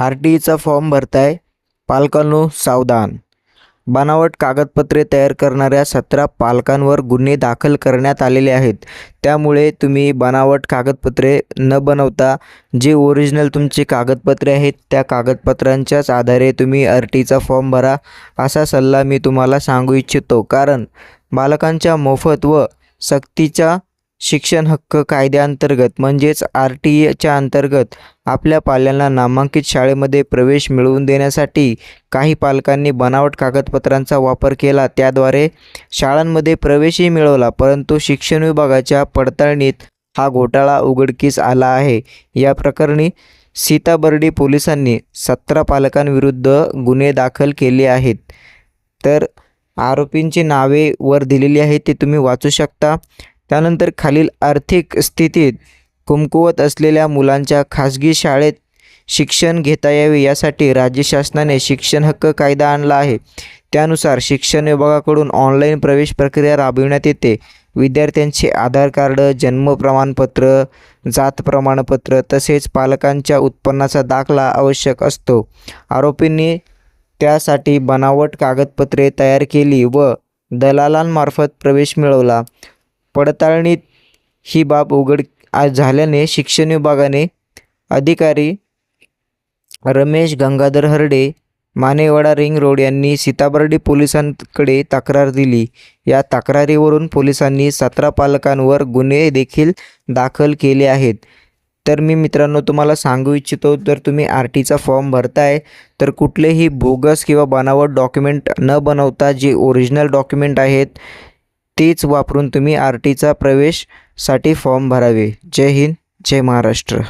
R T ईचा form भरताय पालकांनो सावधान. बनावट कागदपत्रे तयार करणाऱ्या सतरा पालकांवर गुन्हे दाखल करण्यात आलेले आहेत. त्यामुळे तुम्ही बनावट कागदपत्रे न बनवता जे ओरिजिनल तुमची कागदपत्रे आहेत त्या कागदपत्रांच्याच आधारे तुम्ही आर टीचा फॉर्म भरा असा सल्ला मी तुम्हाला सांगू इच्छितो. कारण बालकांच्या मोफत व सक्तीच्या शिक्षण हक्क कायद्याअंतर्गत म्हणजेच आर टी एच्या अंतर्गत आपल्या पाल्यांना नामांकित शाळेमध्ये प्रवेश मिळवून देण्यासाठी काही पालकांनी बनावट कागदपत्रांचा वापर केला. त्याद्वारे शाळांमध्ये प्रवेशही मिळवला परंतु शिक्षण विभागाच्या पडताळणीत हा घोटाळा उघडकीस आला आहे. या प्रकरणी सीताबर्डी पोलिसांनी सतरा पालकांविरुद्ध गुन्हे दाखल केले आहेत. तर आरोपींची नावे वर दिलेली आहेत ती तुम्ही वाचू शकता. त्यानंतर खालील आर्थिक स्थितीत कुमकुवत असलेल्या मुलांच्या खाजगी शाळेत शिक्षण घेता यावे यासाठी राज्य शासनाने शिक्षण हक्क कायदा आणला आहे. त्यानुसार शिक्षण विभागाकडून ऑनलाईन प्रवेश प्रक्रिया राबविण्यात येते. विद्यार्थ्यांचे आधार कार्ड जन्म प्रमाणपत्र जात प्रमाणपत्र तसेच पालकांच्या उत्पन्नाचा दाखला आवश्यक असतो. आरोपींनी त्यासाठी बनावट कागदपत्रे तयार केली व दलालांमार्फत प्रवेश मिळवला. पडताळणीत ही बाब उघड झाल्याने शिक्षण विभागाने अधिकारी रमेश गंगाधर हरडे मानेवाडा रिंग रोड यांनी सीताबर्डी पोलिसांकडे तक्रार दिली. या तक्रारीवरून पोलिसांनी सतरा पालकांवर गुन्हे देखील दाखल केले आहेत. तर मी मित्रांनो तुम्हाला सांगू इच्छितो जर तुम्ही आर टीचा फॉर्म भरताय तर कुठलेही बोगस किंवा बनावट डॉक्युमेंट न बनवता जे ओरिजिनल डॉक्युमेंट आहेत तीच वापरून तुम्ही आर टीचा प्रवेशसाठी फॉर्म भरावे. जय हिंद जय महाराष्ट्र.